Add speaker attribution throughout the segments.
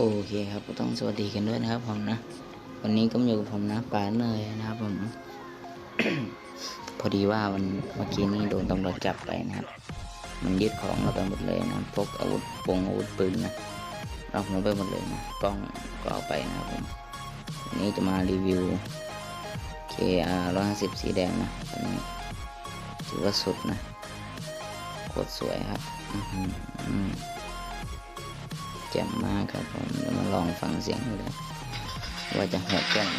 Speaker 1: โอเคครับก็ต้องสวัสดีกันด้วยนะครับผมนะ วันนี้ก็อยู่กับผมนะป๋าเนยนะครับผม พอดีว่าวันเมื่อกี้นี้โดนตำรวจจับไปนะครับ มันยึดของเราไปหมดเลยนะพกอาวุธปงอาวุธปืนนะเราผมไปหมดเลยนะกล้องก็เอาไปนะครับผมวันนี้จะมารีวิว KR 150 สีแดงนะอันนี้ถือว่าสุดนะโคตรสวยครับ อืม จ่มมากครับผมเดี๋ยวมาลองฟังเสียงดูว่าจะหดแค่ไหน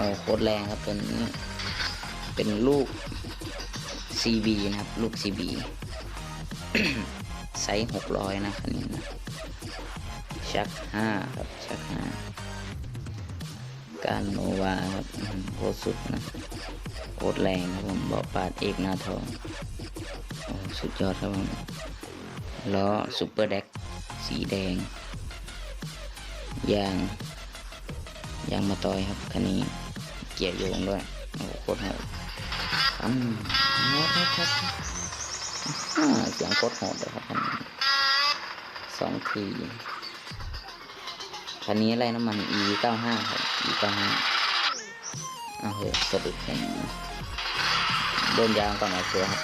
Speaker 1: อ้โคตรแรงครับเป็นเป็นลูก CB นะครับ ลูก CB ไซส์หกร้อยนะคันนี้นะชักห้าครับ ชักห้าการโนวาครับโคตรสุดนะโคตรแรงครับผมบอกปาดเอกหน้าทองสุดยอดครับผมล้อซูเปอร์แดกสีแดงยางยางมาตอยครับคันนี้ กียร์โยงด้วยโอ้โหโคตรโหดอืมโหดโหดโหดอ่าเสียงโคตรโหดเลยครับคันสองทีคันนี้อะไรน้ำมัน e 9 5ครับ e 9 5เอาเฮ้ยสะดุดแค่นี้เดินยางก่อนเอาเสือครับ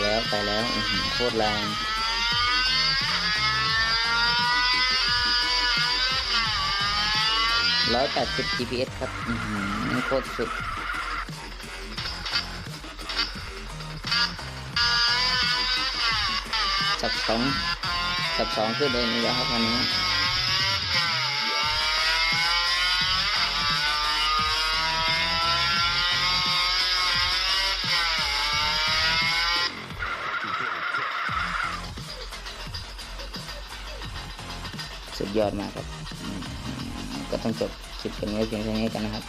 Speaker 1: แล้วไปแล้วโคตรแรงร้อยแปดสิบ GPS ครับอือหือโคตรสุดสับสองสับสองขึ้นเองนี่แหละครับวันนี้ สุดยอดมากครับ ก็ต้องจบคลิปกันไว้เพียงเท่านี้กันนะครับ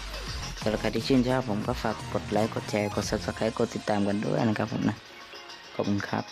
Speaker 1: สำหรับใครที่ชื่นชอบผมก็ฝากกดไลค์ กดแชร์ กด subscribe กดติดตามกันด้วยนะครับผมนะ ขอบคุณครับ